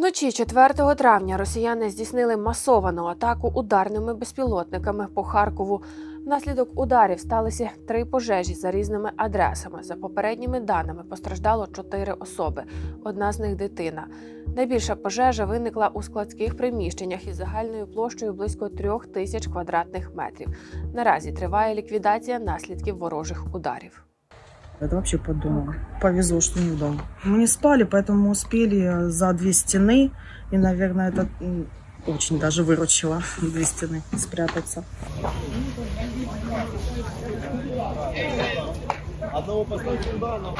Вночі 4 травня росіяни здійснили масовану атаку ударними безпілотниками по Харкову. Внаслідок ударів сталися три пожежі за різними адресами. За попередніми даними постраждало чотири особи. Одна з них дитина. Найбільша пожежа виникла у складських приміщеннях із загальною площею близько трьох тисяч квадратних метрів. Наразі триває ліквідація наслідків ворожих ударів. Это вообще под домом. Повезло, что не в дом. Мы не спали, поэтому мы успели за две стены. И, наверное, это очень даже выручило две стены спрятаться. Одного поставить туда, но...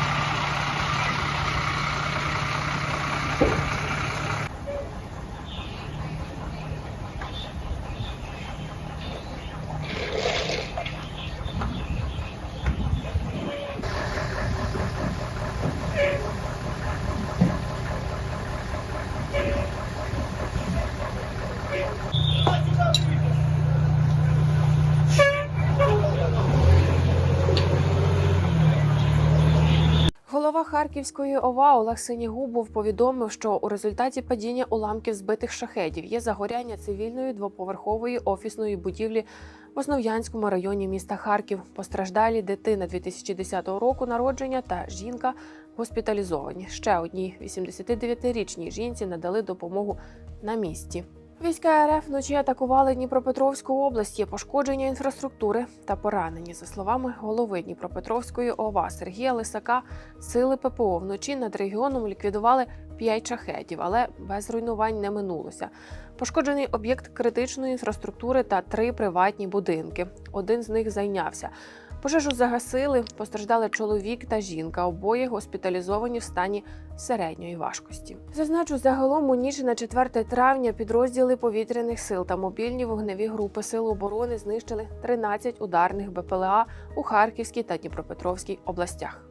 Голова Харківської ОВА Олег Синігубов повідомив, що у результаті падіння уламків збитих шахедів є загоряння цивільної двоповерхової офісної будівлі в Основ'янському районі міста Харків. Постраждалі дитина 2010 року народження та жінка госпіталізовані. Ще одній 89-річній жінці надали допомогу на місці. Війська РФ вночі атакували Дніпропетровську область. Є пошкодження інфраструктури та поранені. За словами голови Дніпропетровської ОВА Сергія Лисака, сили ППО вночі над регіоном ліквідували 5 шахетів, але без руйнувань не минулося. Пошкоджений об'єкт критичної інфраструктури та три приватні будинки. Один з них зайнявся. Пожежу загасили, постраждали чоловік та жінка. Обоє госпіталізовані в стані середньої важкості. Зазначу, загалом у ніч на 4 травня підрозділи повітряних сил та мобільні вогневі групи Сил оборони знищили 13 ударних БПЛА у Харківській та Дніпропетровській областях.